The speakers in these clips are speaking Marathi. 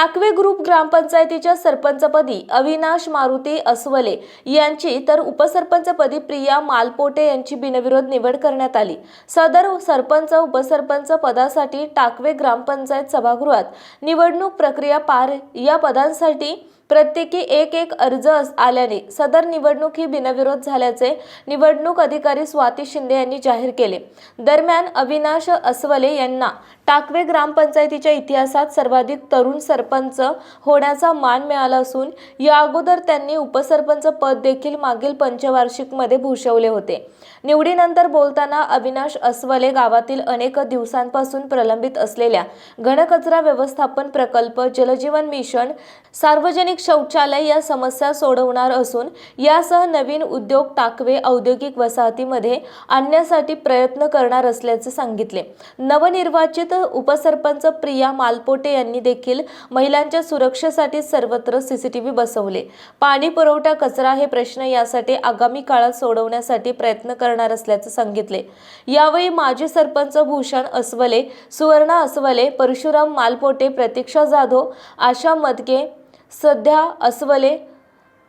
टाकवे ग्रुप ग्रामपंचायतीच्या सरपंचपदी अविनाश मारुती अस्वले यांची तर उपसरपंचपदी प्रिया मालपोटे यांची बिनविरोध निवड करण्यात आली. सदर सरपंच उपसरपंच पदासाठी टाकवे ग्रामपंचायत सभागृहात निवडणूक प्रक्रिया पार या पदांसाठी प्रत्येकी एक एक अर्ज आल्याने सदर निवडणूक ही बिनविरोध झाल्याचे निवडणूक अधिकारी स्वाती शिंदे यांनी जाहीर केले. दरम्यान अविनाश अस्वले यांना टाकवे ग्रामपंचायतीच्या इतिहासात सर्वाधिक तरुण सरपंच होण्याचा मान मिळाला असून या अगोदर त्यांनी उपसरपंच पद देखील मागील पंचवार्षिकमध्ये भूषवले होते. निवडीनंतर बोलताना अविनाश अस्वले गावातील अनेक दिवसांपासून प्रलंबित असलेल्या घनकचरा व्यवस्थापन प्रकल्प जलजीवन मिशन सार्वजनिक शौचालय या समस्या सोडवणार असून यासह नवीन उद्योग टाकवे औद्योगिक वसाहतीमध्ये आणण्यासाठी प्रयत्न करणार असल्याचे सांगितले. नवनिर्वाचित उपसरपंच प्रिया मालपोटे यांनी देखील महिलांच्या सुरक्षेसाठी सर्वत्र सीसीटीव्ही बसवले. पाणी पुरवठा कचरा हे प्रश्न यासाठी आगामी काळात सोडवण्यासाठी प्रयत्न करणार असल्याचे सांगितले. यावेळी माजी सरपंच भूषण अस्वले सुवर्णा अस्वले परशुराम मालपोटे प्रतीक्षा जाधव आशा मदके सध्या अस्वले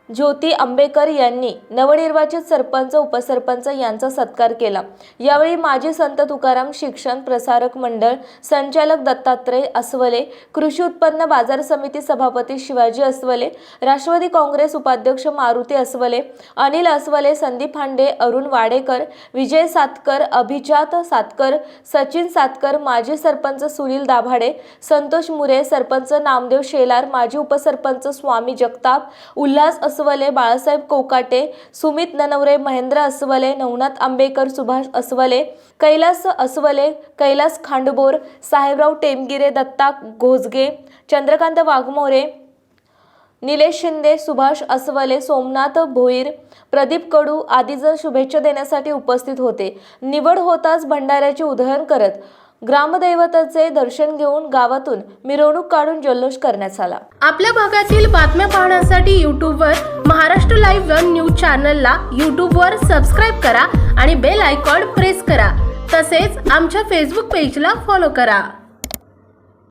ज्योती आंबेकर यांनी नवनिर्वाचित सरपंच उपसरपंच यांचा सत्कार केला. यावेळी माजी संत तुकाराम शिक्षण प्रसारक मंडळ संचालक दत्तात्रय अस्वले कृषी उत्पन्न बाजार समिती सभापती शिवाजी अस्वले राष्ट्रवादी काँग्रेस उपाध्यक्ष मारुती अस्वले अनिल अस्वले संदीप हांडे अरुण वाडेकर विजय सातकर अभिजात सातकर सचिन सातकर माजी सरपंच सुनील दाभाडे संतोष मुरे सरपंच नामदेव शेलार माजी उपसरपंच स्वामी जगताप उल्हास अस्वले बाळासाहेब कोकाटे सुमित ननवरे महेंद्र अस्वले नवनाथ आंबेकर सुभाष अस्वले कैलास अस्वले कैलास खांडबोर साहेबराव टेमगिरे दत्ता घोजगे चंद्रकांत वाघमोरे निलेश शिंदे सुभाष अस्वले सोमनाथ भोईर प्रदीप कडू आदी जण शुभेच्छा देण्यासाठी उपस्थित होते. निवड होताच भंडाऱ्याचे उधळण करत ग्रामदैवताचे दर्शन घेऊन गावातून मिरवणूक काढून जल्लोष करण्यात आला. आपल्या भागातील बातम्या पाहण्यासाठी यूट्यूबवर महाराष्ट्र लाईव्ह वन न्यूज चॅनलला यूट्यूबवर सबस्क्राईब करा आणि बेल आयकॉन प्रेस करा. तसेच आमच्या फेसबुक पेजला फॉलो करा.